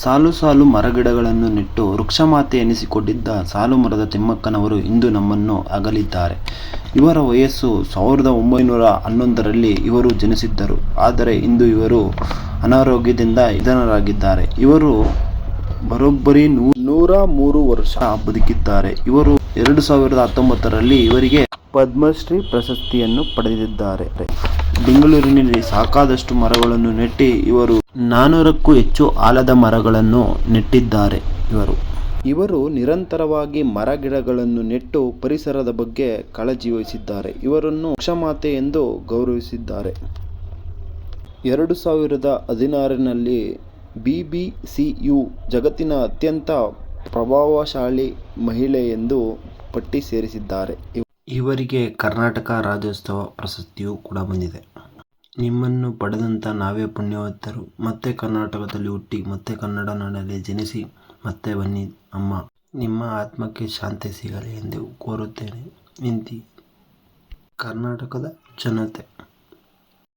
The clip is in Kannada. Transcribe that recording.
ಸಾಲು ಸಾಲು ಮರಗಿಡಗಳನ್ನು ನೆಟ್ಟು ವೃಕ್ಷಮಾತೆ ಎನಿಸಿಕೊಂಡಿದ್ದ ಸಾಲುಮರದ ತಿಮ್ಮಕ್ಕನವರು ಇಂದು ನಮ್ಮನ್ನು ಅಗಲಿದ್ದಾರೆ. ಇವರ ವಯಸ್ಸು ಸಾವಿರದ ಒಂಬೈನೂರ ಹನ್ನೊಂದರಲ್ಲಿ ಇವರು ಜನಿಸಿದ್ದರು. ಆದರೆ ಇಂದು ಇವರು ಅನಾರೋಗ್ಯದಿಂದ ನಿಧನರಾಗಿದ್ದಾರೆ. ಇವರು ಬರೋಬ್ಬರಿ ನೂರ ಮೂರು ವರ್ಷ ಬದುಕಿದ್ದಾರೆ. ಇವರು ಎರಡು ಸಾವಿರದ ಹತ್ತೊಂಬತ್ತರಲ್ಲಿ ಇವರಿಗೆ ಪದ್ಮಶ್ರೀ ಪ್ರಶಸ್ತಿಯನ್ನು ಪಡೆದಿದ್ದಾರೆ. ಬೆಂಗಳೂರಿನಲ್ಲಿ ಸಾಕಾದಷ್ಟು ಮರಗಳನ್ನು ನೆಟ್ಟಿ ಇವರು ನಾನೂರಕ್ಕೂ ಹೆಚ್ಚು ಆಲದ ಮರಗಳನ್ನು ನೆಟ್ಟಿದ್ದಾರೆ. ಇವರು ಇವರು ನಿರಂತರವಾಗಿ ಮರ ಗಿಡಗಳನ್ನು ನೆಟ್ಟು ಪರಿಸರದ ಬಗ್ಗೆ ಕಾಳಜಿ ವಹಿಸಿದ್ದಾರೆ. ಇವರನ್ನು ಕ್ಷಮಾತೆ ಎಂದು ಗೌರವಿಸಿದ್ದಾರೆ. ಎರಡು ಸಾವಿರದ ಹದಿನಾರರಲ್ಲಿ ಯು ಜಗತ್ತಿನ ಅತ್ಯಂತ ಪ್ರಭಾವಶಾಲಿ ಮಹಿಳೆ ಎಂದು ಪಟ್ಟಿ ಸೇರಿಸಿದ್ದಾರೆ. ಇವರಿಗೆ ಕರ್ನಾಟಕ ರಾಜ್ಯೋತ್ಸವ ಪ್ರಶಸ್ತಿಯೂ ಕೂಡ ಬಂದಿದೆ. ನಿಮ್ಮನ್ನು ಪಡೆದಂತ ನಾವೇ ಪುಣ್ಯವಂತರು. ಮತ್ತೆ ಕರ್ನಾಟಕದಲ್ಲಿ ಹುಟ್ಟಿ, ಮತ್ತೆ ಕನ್ನಡ ನಾಡಲ್ಲಿ ಜನಿಸಿ, ಮತ್ತೆ ಬನ್ನಿ ಅಮ್ಮ. ನಿಮ್ಮ ಆತ್ಮಕ್ಕೆ ಶಾಂತಿ ಸಿಗಲಿ ಎಂದು ಕೋರುತ್ತೇನೆ. ನಿಂತಿ ಕರ್ನಾಟಕದ ಜನತೆ